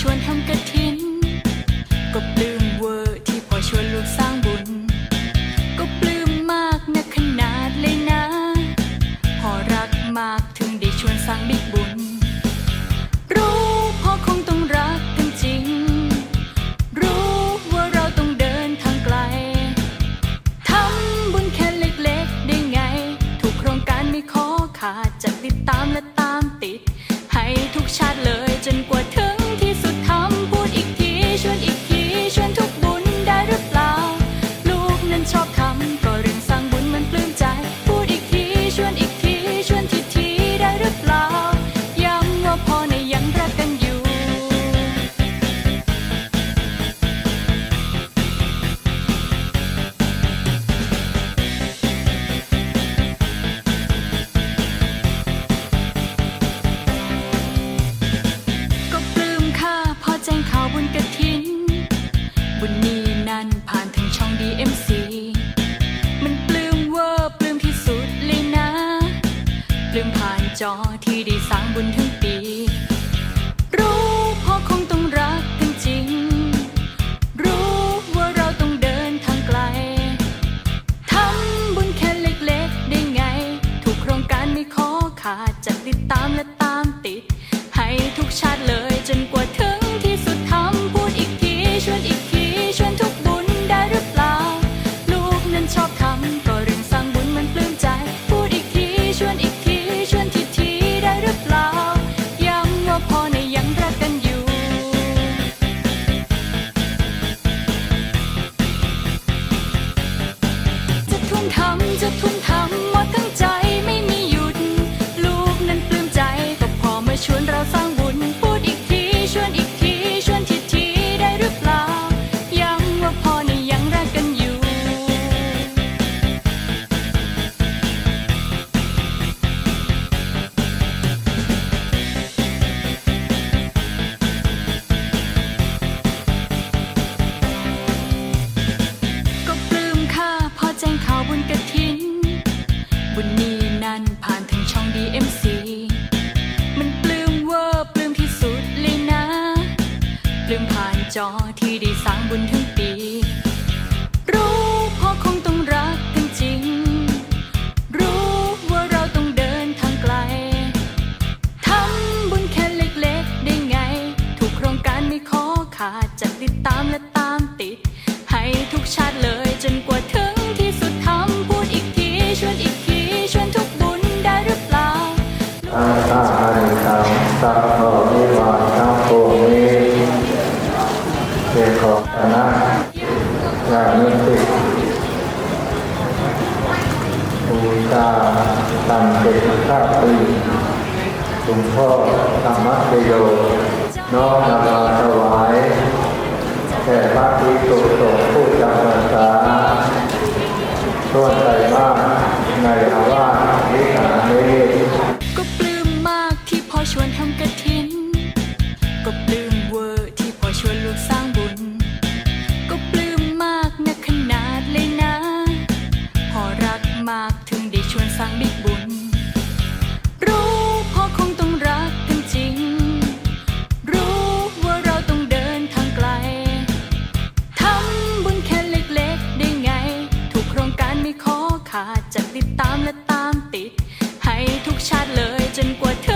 ชวนทำกระถิน ก็ปลื้มเวอร์ที่พ่อชวนลูกสร้างบุญ ก็ปลื้มมากนะขนาดเลยนะพ่อรักมากถึงได้ชวนสร้างบิ๊กบุญ รู้พ่อคงต้องรักกันจริง รู้ว่าเราต้องเดินทางไกล ทำบุญแค่เล็กๆได้ไงทุกโครงการไม่ขอขาดจะติดตามและตามติด ให้ทุกชาติเลยจนกว่าถึงที่ ลืมผ่านจอที่ได้สร้างบุญทั้งปี จอที่ได้สร้างบุญทั้งปี รู้พ่อคงต้องรักกันจริง รู้ว่าเราต้องเดินทางไกล ทำบุญแค่เล็กๆได้ไง ทุกโครงการไม่ขอขาดจะติดตามและตามติด ให้ทุกชาติเลยจนกว่าถึงที่สุดทำพูดอีกทีชวนอีกทีชวนทุกบุญได้หรือเปล่า อาตาอริตังสัพพะวิวาทังโกมิเจโกตนะยานุติ ปูชาตันเด็กข้าปีหลวงพ่อธรรมชโยน้อมนำมาถวายแด่พระภิกษุสงฆ์ผู้จำพรรษาส่วนใจมากในอาวาสาดจะติดตามและตามติด ให้ทุกชาติเลยจนกว่าเธอ